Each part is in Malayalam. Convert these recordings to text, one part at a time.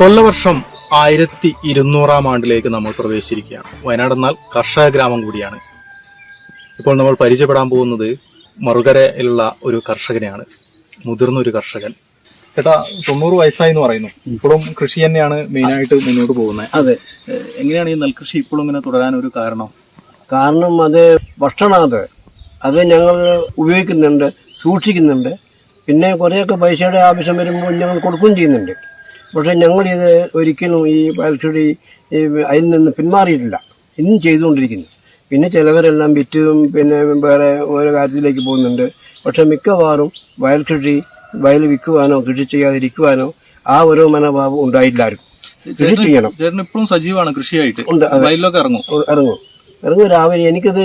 കൊല്ലവർഷം ആയിരത്തി ഇരുന്നൂറാം ആണ്ടിലേക്ക് നമ്മൾ പ്രവേശിച്ചിരിക്കുകയാണ്. വയനാട് എന്നാൽ കർഷക ഗ്രാമം കൂടിയാണ്. ഇപ്പോൾ നമ്മൾ പരിചയപ്പെടാൻ പോകുന്നത് മറുകരയിലുള്ള ഒരു കർഷകനെയാണ്. മുതിർന്ന ഒരു കർഷകൻ. ചേട്ടാ തൊണ്ണൂറ് വയസ്സായി എന്ന് പറയുന്നു. ഇപ്പോഴും കൃഷി തന്നെയാണ് മെയിനായിട്ട് മുന്നോട്ട് പോകുന്നത്. അതെ. എങ്ങനെയാണ് ഈ നെൽകൃഷി ഇപ്പോഴും ഇങ്ങനെ തുടരാൻ ഒരു കാരണം? കാരണം അത് ഭക്ഷണമാണ് അത് ഞങ്ങൾ ഉപയോഗിക്കുന്നുണ്ട് സൂക്ഷിക്കുന്നുണ്ട്. പിന്നെ കുറേയൊക്കെ പൈസയുടെ ആവശ്യം വരുമ്പോൾ ഞങ്ങൾ കൊടുക്കുകയും ചെയ്യുന്നുണ്ട്. പക്ഷേ ഞങ്ങളിത് ഒരിക്കലും ഈ വയൽച്ചെടി ഈ അതിൽ നിന്ന് പിന്മാറിയിട്ടില്ല. ഇന്നും ചെയ്തുകൊണ്ടിരിക്കുന്നു. പിന്നെ ചിലവരെല്ലാം വിറ്റും പിന്നെ വേറെ ഓരോ കാര്യത്തിലേക്ക് പോകുന്നുണ്ട്. പക്ഷേ മിക്കവാറും വയൽ കൃഷി വയൽ വിൽക്കുവാനോ കൃഷി ചെയ്യാതിരിക്കുവാനോ ആ ഒരു മനോഭാവം ഉണ്ടായില്ല ആരും കൃഷി ചെയ്യണം. ഇപ്പോഴും സജീവമാണ് കൃഷിയായിട്ട്. ഉണ്ട് വയലിലൊക്കെ ഇറങ്ങും. ഇറങ്ങും. ഇറങ്ങും രാവിലെ. എനിക്കത്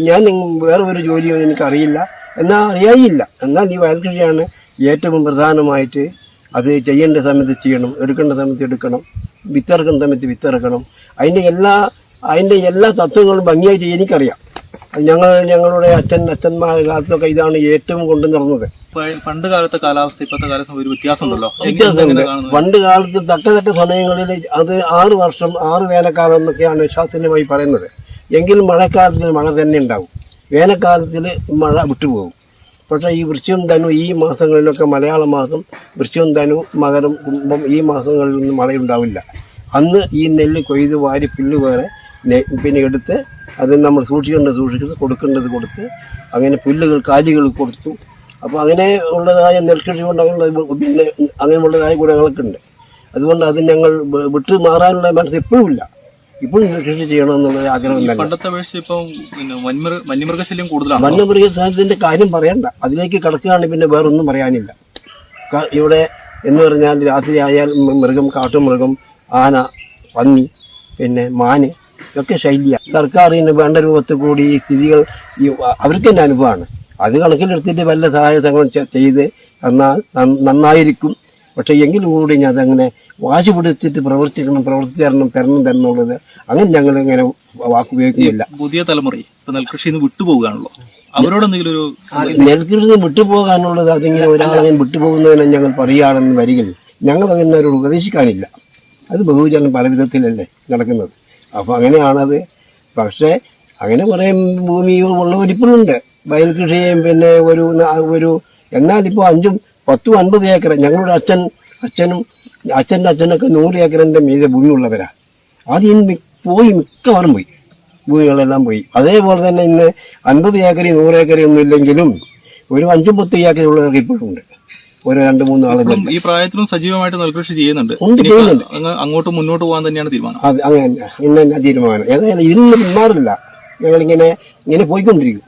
ഞാൻ വേറെ ഒരു ജോലിയോ എനിക്കറിയില്ല. എന്നാൽ അറിയായില്ല. എന്നാൽ ഈ വയൽ കൃഷിയാണ് ഏറ്റവും പ്രധാനമായിട്ട് അത് ചെയ്യേണ്ട സമയത്ത് ചെയ്യണം എടുക്കേണ്ട സമയത്ത് എടുക്കണം വിത്തിറക്കേണ്ട സമയത്ത് വിത്തിറക്കണം. അതിന്റെ എല്ലാ അതിന്റെ എല്ലാ തത്വങ്ങളും ഭംഗിയായിട്ട് എനിക്കറിയാം. ഞങ്ങൾ ഞങ്ങളുടെ അച്ഛൻ അച്ഛന്മാരുടെ കാലത്തൊക്കെ ഇതാണ് ഏറ്റവും കൊണ്ടു നടന്നത്. പണ്ട് കാലത്തെ കാലാവസ്ഥ ഇപ്പോഴത്തെ കാലാവസ്ഥ ഒരു വ്യത്യാസമുണ്ടല്ലോ? വ്യത്യാസമുണ്ട്. പണ്ട് കാലത്ത് തക്ക തക്ക സമയങ്ങളിൽ അത് ആറ് വർഷം ആറ് വേനൽക്കാലം എന്നൊക്കെയാണ് ശാസ്ത്രീയമായി പറയുന്നത്. എങ്കിലും മഴക്കാലത്തിൽ മഴ തന്നെ ഉണ്ടാവും. വേനൽക്കാലത്തിൽ മഴ വിട്ടുപോകും. പക്ഷേ ഈ വൃശ്ചികം ധനു ഈ മാസങ്ങളിലൊക്കെ മലയാള മാസം വൃശ്ചികം ധനു മകരം കുംഭം ഈ മാസങ്ങളിലൊന്നും മഴയുണ്ടാവില്ല. അന്ന് ഈ നെല്ല് കൊയ്ത് വാരി പുല്ല് വേറെ പിന്നെ എടുത്ത് അത് നമ്മൾ സൂക്ഷിക്കേണ്ടത് സൂക്ഷിക്കുന്നത് കൊടുക്കേണ്ടത് കൊടുത്ത് അങ്ങനെ പുല്ലുകൾ കാലികൾ കൊടുത്തു. അപ്പോൾ അങ്ങനെ ഉള്ളതായ നെൽകൃഷി കൊണ്ട് അങ്ങനെയുള്ള പിന്നെ അങ്ങനെയുള്ളതായ ഗുണങ്ങളൊക്കെ ഉണ്ട്. അതുകൊണ്ട് അത് ഞങ്ങൾ വിട്ട് മാറാനുള്ള മനസ്സ് എപ്പോഴും ഇല്ല. ഇപ്പോഴും കൃഷി ചെയ്യണമെന്നുള്ള ആഗ്രഹം തന്നെ പണ്ടത്തെ അപേക്ഷിച്ച് ഇപ്പം വന്യമൃഗശല്യം കൂടുതലാണ് വന്യമൃഗസാധനത്തിന്റെ കാര്യം പറയണ്ട. അതിലേക്ക് കിടക്കുകയാണെങ്കിൽ പിന്നെ വേറൊന്നും പറയാനില്ല. ഇവിടെ എന്ന് പറഞ്ഞാൽ രാത്രി ആയാൽ മൃഗം കാട്ടുമൃഗം ആന പന്നി പിന്നെ മാന് ഇതൊക്കെ ശൈലിയ. സർക്കാരിന് വേണ്ട രൂപത്തിൽ കൂടി ഈ സ്ഥിതികൾ ഈ അവർക്ക് തന്നെ അനുഭവമാണ്. അത് കണക്കിലെടുത്തിട്ട് വല്ല സഹായ ചെയ്ത് എന്നാൽ നന്നായിരിക്കും. പക്ഷെ എങ്കിലും കൂടി ഞാൻ അതങ്ങനെ വാശി പിടിച്ചിട്ട് പ്രവർത്തിക്കണം പ്രവർത്തി തരണം തരണം അങ്ങനെ ഞങ്ങൾ ഇങ്ങനെ വാക്കുപയോഗിക്കുന്നില്ല പുതിയ തലമുറ ഇപ്പൊ നെൽകൃഷി നിന്ന് വിട്ടുപോവുകയാണല്ലോ അവരോട് എന്തെങ്കിലും ഒരു നെൽകൃഷി വിട്ടുപോകാനുള്ളത് അതിങ്ങനെ ഒരാളങ്ങനെ വിട്ടുപോകുന്നതിനെ ഞങ്ങൾ പറയുകയാണെന്ന് വരികിൽ ഞങ്ങൾ അങ്ങനെ ഒരു ഉപദേശിക്കാനില്ല. അത് ബഹുജനം പല വിധത്തിലല്ലേ നടക്കുന്നത്. അപ്പോൾ അങ്ങനെയാണത്. പക്ഷേ അങ്ങനെ കുറേ ഭൂമി ഉള്ളവരിപ്പോഴുണ്ട് വയൽ കൃഷിയും പിന്നെ ഒരു ന- ഒരു എന്നാലിപ്പോൾ അഞ്ചും പത്തും അൻപത് ഏക്കർ ഞങ്ങളുടെ അച്ഛൻ അച്ഛനും അച്ഛന്റെ അച്ഛനൊക്കെ നൂറ് ഏക്കറിന്റെ മീതെ ഉള്ളവരാണ് അത് ഇന്ന് പോയി മിക്കവാറും പോയി. ഭൂമികളെല്ലാം പോയി. അതേപോലെ തന്നെ ഇന്ന് അൻപത് ഏക്കറി നൂറ് ഏക്കറി ഒന്നും ഇല്ലെങ്കിലും ഒരു അഞ്ചും പത്തും ഏക്കറി ഉള്ളവർക്ക് ഇപ്പോഴും ഉണ്ട്. ഒരു രണ്ട് മൂന്ന് ആളുകൾ ഈ പ്രായത്തിലും സജീവമായിട്ട് നെൽകൃഷി ചെയ്യുന്നുണ്ട്. അങ്ങോട്ട് മുന്നോട്ട് പോകാൻ തന്നെയാണ് തീരുമാനം. അത് അങ്ങനെ ഇന്ന് തന്നെ തീരുമാനം. ഏതായാലും ഇതിൽ നിന്ന് പിന്മാറില്ല. ഞങ്ങളിങ്ങനെ ഇങ്ങനെ പോയിക്കൊണ്ടിരിക്കും.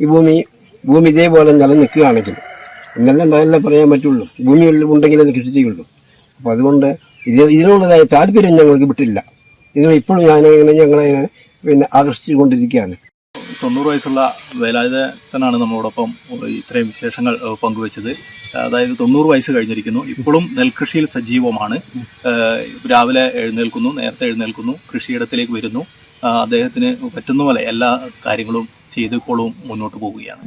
ഈ ഭൂമി ഭൂമി ഇതേപോലെ നിലനിൽക്കുകയാണെങ്കിൽ ഇന്നലെ ഉണ്ടായാലേ പറയാൻ പറ്റുള്ളൂ. ഭൂമി ഉണ്ടെങ്കിൽ അത് കൃഷി ചെയ്യുള്ളൂ അപ്പോൾ അതുകൊണ്ട് ഇത് ഇതിനുള്ളതായ താല്പര്യം ഞങ്ങൾക്ക് വിട്ടില്ല. ഇത് ഇപ്പോഴും ഞാനിങ്ങനെ ഞങ്ങളെ പിന്നെ ആകർഷിച്ചുകൊണ്ടിരിക്കുകയാണ്. തൊണ്ണൂറ് വയസ്സുള്ള വേലായുധനാണ് നമ്മളോടൊപ്പം ഇത്രയും വിശേഷങ്ങൾ പങ്കുവച്ചത്. അതായത് തൊണ്ണൂറ് വയസ്സ് കഴിഞ്ഞിരിക്കുന്നു. ഇപ്പോഴും നെൽകൃഷിയിൽ സജീവമാണ്. രാവിലെ എഴുന്നേൽക്കുന്നു നേരത്തെ എഴുന്നേൽക്കുന്നു കൃഷിയിടത്തിലേക്ക് വരുന്നു. അദ്ദേഹത്തിന് പറ്റുന്ന പോലെ എല്ലാ കാര്യങ്ങളും ചെയ്തുകൊള്ളും മുന്നോട്ട് പോവുകയാണ്.